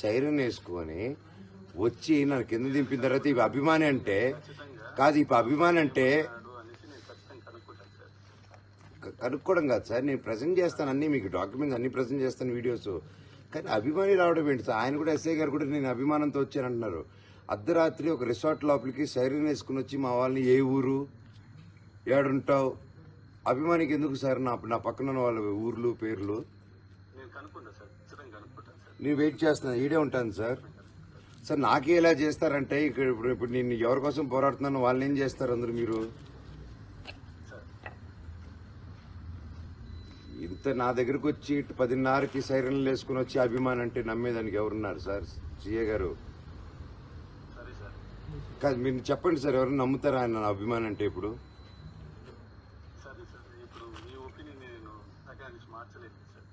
Siren వేసుకొని వచ్చి నన్ను కింద దింపిన తర్వాత ఇవి అభిమాని అంటే కాదు ఇప్పుడు అభిమాని అంటే కనుక్కోవడం కాదు సార్. నేను ప్రజెంట్ చేస్తాను అన్ని మీకు డాక్యుమెంట్స్ అన్ని ప్రజెంట్ చేస్తాను వీడియోస్. కానీ అభిమాని రావడం ఏంటి సార్? ఆయన కూడా ఎస్ఐ గారు కూడా నేను అభిమానంతో వచ్చానంటున్నారు. అర్ధరాత్రి ఒక రిసార్ట్ లోపలికి సైరన్ వేసుకుని వచ్చి మా వాళ్ళని ఏ ఊరు? ఏడుంటావు? అభిమానికి ఎందుకు సార్ నా నా పక్కన ఉన్న వాళ్ళ ఊర్లు పేర్లు? నేను సార్. ఖచ్చితంగా కనుక్కుంటా. నేను వెయిట్ చేస్తున్నాను. ఈడే ఉంటాను సార్. సార్ నాకే ఇలా చేస్తారంటే ఇక్కడ ఇప్పుడు ఇప్పుడు నేను ఎవరి కోసం పోరాడుతున్నాను వాళ్ళని ఏం చేస్తారు అందరు మీరు? ఇంత నా దగ్గరకు వచ్చి ఇటు పదిన్నరకి సైరన్లు వేసుకుని వచ్చి అభిమానం అంటే నమ్మేదానికి ఎవరున్నారు సార్? సీఏ గారు. కాదు మీరు చెప్పండి సార్ ఎవరు నమ్ముతారా ఆయన అభిమానం అంటే ఇప్పుడు? సరే సార్ ఇప్పుడు మీ ఒపీనియన్ నేను మార్చలేదు సార్.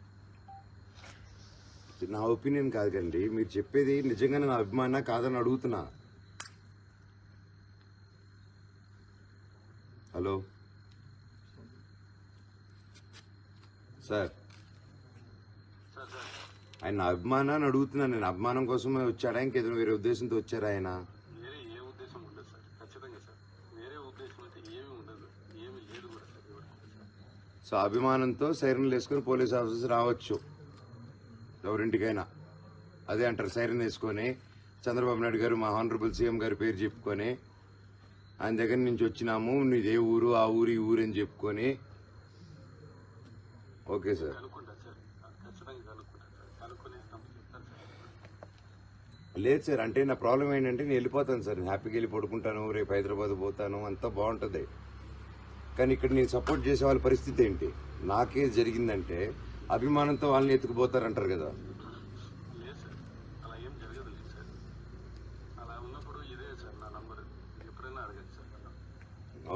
నా ఒపీనియన్ కాదు కండి మీరు చెప్పేది నిజంగానే నా అభిమాన కాదని అడుగుతున్నా. హలో? సార్. ఆయన నా అభిమానాన్ని అని అడుగుతున్నాను నేను అభిమానం కోసమే వచ్చాడా? ఇంకేదో వేరే ఉద్దేశంతో వచ్చారా ఆయన? సో అభిమానంతో సైరన్లు వేసుకుని పోలీస్ ఆఫీసర్స్ రావచ్చు. ఎవరింటికైనా. అదే అంటారు సైరన్ వేసుకొని చంద్రబాబు నాయుడు గారు మా హానరబుల్ సీఎం గారి పేరు చెప్పుకొని ఆయన దగ్గర నుంచి వచ్చినాము నీదే ఊరు ఆ ఊరు ఈ ఊరు అని చెప్పుకొని. Okay sir. సార్ లేదు సార్ అంటే నా ప్రాబ్లం ఏంటంటే నేను వెళ్ళిపోతాను సార్. నేను హ్యాపీగా వెళ్ళి పడుకుంటాను రేపు హైదరాబాద్ పోతాను అంతా బాగుంటుంది. కానీ ఇక్కడ నేను సపోర్ట్ చేసే వాళ్ళ పరిస్థితి ఏంటి? నాకే జరిగిందంటే అభిమానంతో వాళ్ళని ఎత్తుకుపోతారంటారు కదా.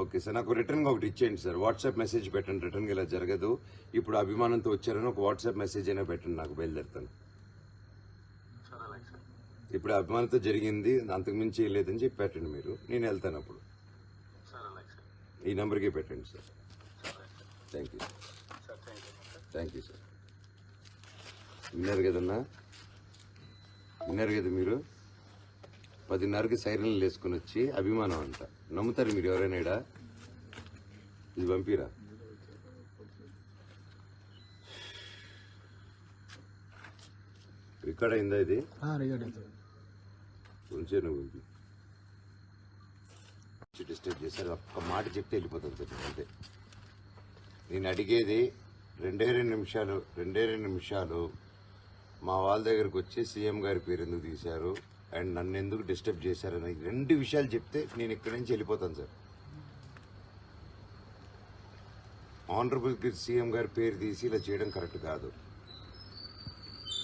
ఓకే సార్ నాకు రిటర్న్ ఒకటి ఇచ్చేయండి సార్. వాట్సాప్ మెసేజ్ పెట్టండి రిటర్న్ ఇలా జరగదు. ఇప్పుడు అభిమానంతో వచ్చారని ఒక వాట్సాప్ మెసేజ్ అయినా పెట్టండి నాకు బయలుదేరుతాను. ఇప్పుడు అభిమానంతో జరిగింది అంతకుమించి ఏం లేదని చెప్పి పెట్టండి మీరు. నేను వెళ్తాను అప్పుడు. ఈ నెంబర్కే పెట్టండి sir. Thank you thank you sir విన్నారు కదన్నా? విన్నారు కదా మీరు? పదిన్నరకి సైరన్లు వేసుకుని వచ్చి అభిమానం అంట. నమ్ముతారు మీరు ఎవరైనా? ఇది పంపిరా. రికార్డ్ అయిందా ఇది? నువ్వు డిస్టర్బ్ చేశారు. ఒక్క మాట చెప్తే వెళ్ళిపోతుంది సార్ అంతే. నేను అడిగేది రెండే రెండు నిమిషాలు రెండే రెండు నిమిషాలు మా వాళ్ళ దగ్గరకు వచ్చి సీఎం గారి పేరు ఎందుకు తీశారు? అండ్ నన్ను ఎందుకు డిస్టర్బ్ చేశారని అని రెండు విషయాలు చెప్తే నేను ఇక్కడి నుంచి వెళ్ళిపోతాను సార్. ఆనరబుల్ సీఎం గారి పేరు తీసి ఇలా చేయడం కరెక్ట్ కాదు.